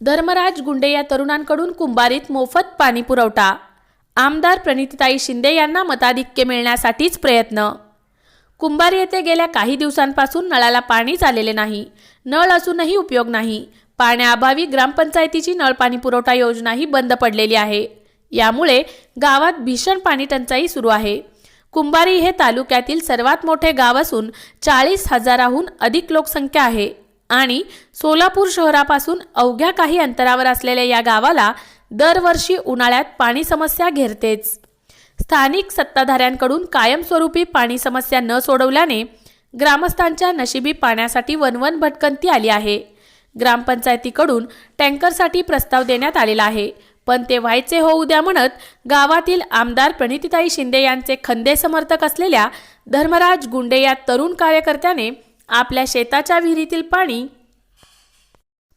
धर्मराज गुंडे या तरुणांकडून कुंभारीत मोफत पाणी पुरवठा आमदार प्रणितीताई शिंदे यांना मताधिक्य मिळण्यासाठीच प्रयत्न. कुंभार येथे गेल्या काही दिवसांपासून नळाला पाणीच आलेले नाही. नळ असूनही उपयोग नाही. पाण्याअभावी ग्रामपंचायतीची नळ पाणी पुरवठा योजनाही बंद पडलेली आहे. यामुळे गावात भीषण पाणी टंचाई सुरू आहे. कुंभारी हे तालुक्यातील सर्वात मोठे गाव असून चाळीस हजाराहून अधिक लोकसंख्या आहे. आणि सोलापूर शहरापासून अवघ्या काही अंतरावर असलेल्या या गावाला दरवर्षी उन्हाळ्यात पाणी समस्या घेरतेच. स्थानिक सत्ताधाऱ्यांकडून कायमस्वरूपी पाणी समस्या न सोडवल्याने ग्रामस्थांच्या नशिबी पाण्यासाठी वनवन भटकंती आली आहे. ग्रामपंचायतीकडून टँकरसाठी प्रस्ताव देण्यात आलेला आहे पण ते व्हायचे होऊ द्या म्हणत गावातील आमदार प्रणितीताई शिंदे यांचे खंदे समर्थक असलेल्या धर्मराज गुंडे या तरुण कार्यकर्त्याने आपल्या शेताच्या विहिरीतील पाणी.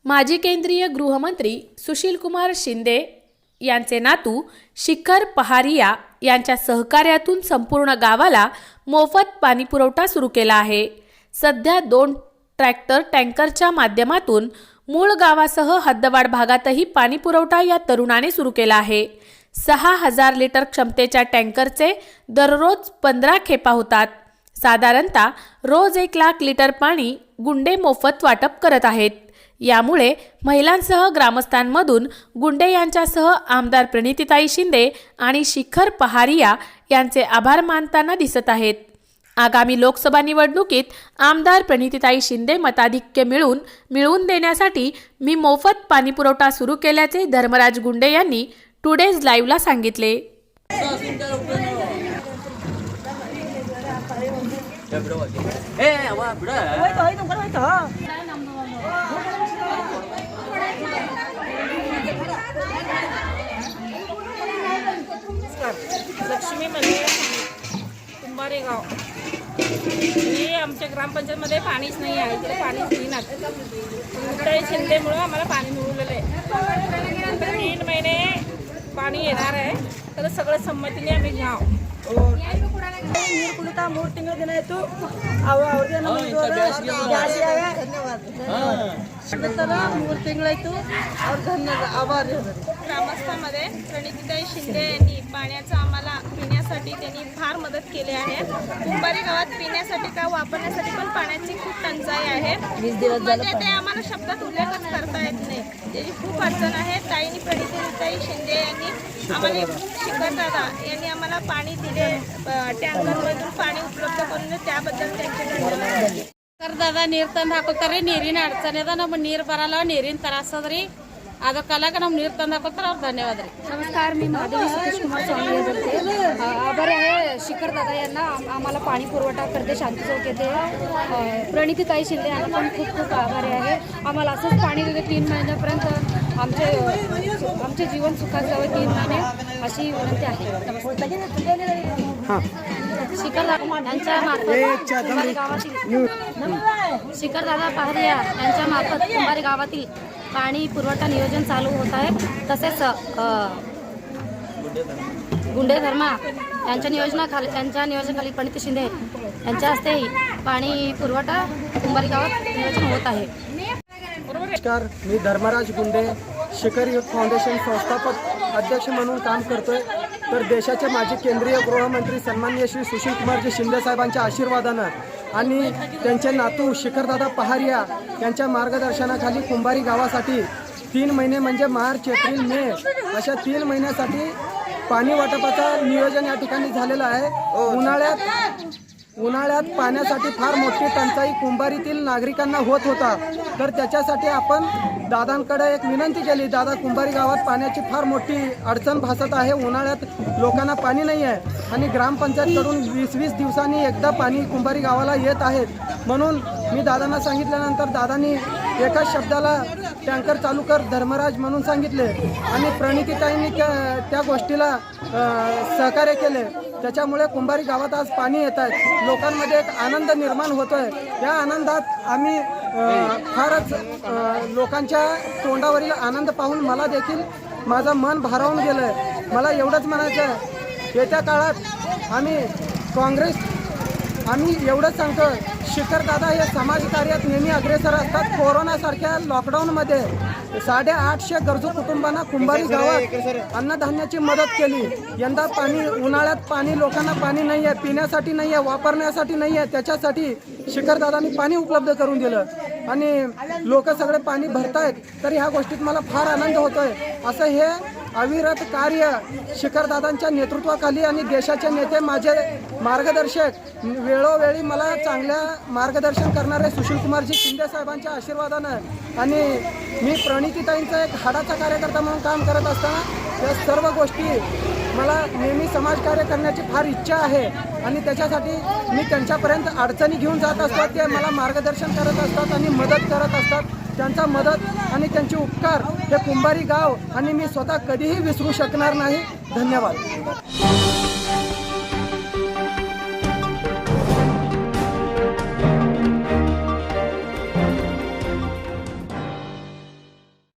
माजी केंद्रीय गृहमंत्री सुशीलकुमार शिंदे यांचे नातू शिखर पहारिया यांच्या सहकार्यातून संपूर्ण गावाला मोफत पाणीपुरवठा सुरू केला आहे. सध्या दोन ट्रॅक्टर टँकरच्या माध्यमातून मूळ गावासह हद्दवाड भागातही पाणीपुरवठा या तरुणाने सुरू केला आहे. सहा हजार लिटर क्षमतेच्या टँकरचे दररोज पंधरा खेपा होतात. साधारणतः रोज एक लाख लिटर पाणी गुंडे मोफत वाटप करत आहेत. यामुळे महिलांसह ग्रामस्थांमधून गुंडे यांच्यासह आमदार प्रणितीताई शिंदे आणि शिखर पहारिया यांचे आभार मानताना दिसत आहेत. आगामी लोकसभा निवडणुकीत आमदार प्रणितीताई शिंदे मताधिक्य मिळवून मिळवून देण्यासाठी मी मोफत पाणीपुरवठा सुरू केल्याचे धर्मराज गुंडे यांनी टुडेज लाईव्हला सांगितले. लक्ष्मी मंदिर कुंभारे गाव हे आमच्या ग्रामपंचायतमध्ये पाणीच नाही आहे इकडे पाणीच नाही ना. कुठे शिंदेमुळं आम्हाला पाणी मिळवलेलं आहे. तीन महिने पाणी येणार आहे. तर सगळं संमतीने आम्ही घ्याव. ನೀರು ಕುಡಿತಾ ಮೂರು ತಿಂಗಳ ದಿನ ಆಯ್ತು. ಅವು ಅವ್ರಿಗೆ ಜಾಸ್ತಿ ಆಗ ಧನ್ಯವಾದ ಮೂರು ತಿಂಗಳಾಯ್ತು ಅವ್ರ ಧನ್ಯವಾದ ಆಭಾರ ग्रामस्थांमध्ये प्रणितीताई शिंदे यांनी पाण्याचं आम्हाला पिण्यासाठी त्यांनी फार मदत केली आहे कुंभारी गावात पिण्यासाठी का वापरण्यासाठी पण पाण्याची खूप टंचाई आहे म्हणजे ते आम्हाला शब्दात उल्लेखच करता येत नाही त्याची खूप अडचण आहे ताईनी प्रणितीताई शिंदे यांनी आम्हाला शिखर दादा यांनी आम्हाला पाणी दिले टँकरमधून पाणी उपलब्ध करून दिले त्याबद्दल त्यांचे धन्यवाद ಕರ್ದದ ನೀರು ತಂದು ಹಾಕೋತಾರೆ ನೀರಿನ ಅಡಚಣೆ ಅದ ನಮ್ಗೆ ನೀರು ಬರಲ್ಲ ನೀರಿನ ತ್ರಾಸ ಅದ್ರಿ ಅದ್ರ ಕಾಲಕ್ಕೆ ನಮ್ಗೆ ನೀರು ತಂದು ಹಾಕೋತಾರ ಅವ್ರ ಧನ್ಯವಾದ ರೀ नमस्कार मी महादेवी सतीश कुमार स्वामी हे बोलते अ, आभारी आहे शिखर दादा यांना आम- आम्हाला पाणी पुरवठा करते शांती चौक येथे अ, प्रणितीताई शिंदे यांना पण खूप खूप आभारी आहे आम्हाला असंच पाणी देते तीन महिन्यापर्यंत आमचे आमचे जीवन सुखात जावे तीन महिने अशी विनंती आहे शिखर दादा यांच्या मार्फत कुंभारी गावातील शिखर दादा पहारिया यांच्या मार्फत कुंभारी गावातील पाणी पुरवठा नियोजन चालू होत आहे. तसेच गुंडे धर्मा यांच्या नियोजनाखाली यांच्या नियोजनाखाली प्रणिती शिंदे यांच्या हस्तेही पाणी पुरवठा कुंभारी गावात नियोजन होत आहे. नमस्कार मी धर्मराज गुंडे शिखर युथ फाउंडेशन संस्थापक अध्यक्ष म्हणून काम करतोय. तर देशाचे माजी केंद्रीय गृहमंत्री सन्माननीय श्री सुशील कुमारजी शिंदे साहेबांच्या आशीर्वादानं आणि त्यांचे नातू शिखरदादा पहारिया यांच्या मार्गदर्शनाखाली कुंभारी गावासाठी तीन महिने म्हणजे मार्च एप्रिल मे अशा तीन महिन्यासाठी पाणी वाटपाचं नियोजन या ठिकाणी झालेलं आहे. उन्हाळ्यात उन्हाळ्यात पाण्यासाठी फार मोठी टंचाई कुंभारीतील नागरिकांना होत होता. तर त्याच्यासाठी आपण दादांकडे एक विनंती केली. दादा कुंभारी गावात पाण्याची फार मोठी अडचण भासत आहे. उन्हाळ्यात लोकांना पाणी नाही आहे. आणि ग्रामपंचायतकडून वीस वीस दिवसांनी एकदा पाणी कुंभारी गावाला येत आहेत म्हणून मी दादांना सांगितल्यानंतर दादांनी एकाच शब्दाला टँकर चालू कर धर्मराज म्हणून सांगितले. आणि प्रणितीताईंनी त्या त्या गोष्टीला सहकार्य केले. त्याच्यामुळे कुंभारी गावात आज पाणी येत आहे. लोकांमध्ये एक आनंद निर्माण होतो आहे या आनंदात आम्ही फारच लोकांच्या तोंडावरील आनंद पाहून मला देखील माझं मन भारावून गेलं आहे मला एवढंच म्हणायचं आहे येत्या काळात आम्ही काँग्रेस आम्ही एवढंच सांगतो शिखर दादा हे समाजकार्यात नेहमी अग्रेसर असतात. कोरोनासारख्या लॉकडाऊनमध्ये साडेआठशे गरजू कुटुंबांना कुंभारी गावात अन्नधान्याची मदत केली. यंदा पाणी उन्हाळ्यात पाणी लोकांना पाणी नाही आहे पिण्यासाठी नाही आहे वापरण्यासाठी नाही आहे त्याच्यासाठी शिखरदादांनी पाणी उपलब्ध करून दिलं. आणि लोक सगळे पाणी भरतायत तर ह्या गोष्टीत मला फार आनंद होतोय. असं हे अविरत कार्य शिखरदादांच्या नेतृत्वाखाली आणि देशाचे नेते माझे मार्गदर्शक वेळोवेळी मला चांगल्या मार्गदर्शन करणारे सुशीलकुमारजी शिंदे साहेबांच्या आशीर्वादानं आणि मी प्रणितीताईंचा एक हाडाचा कार्यकर्ता म्हणून काम करत असताना या सर्व गोष्टी मला नेहमी समाजकार्य करण्याची फार इच्छा आहे. आणि त्याच्यासाठी मी त्यांच्यापर्यंत अडचणी घेऊन जात असतात ते मला मार्गदर्शन करत असतात आणि मदत करत असतात. त्यांचा मदत आणि त्यांचे उपकार हे कुंभारी गाव आणि मी स्वतः कधीही विसरू शकणार नाही. धन्यवाद.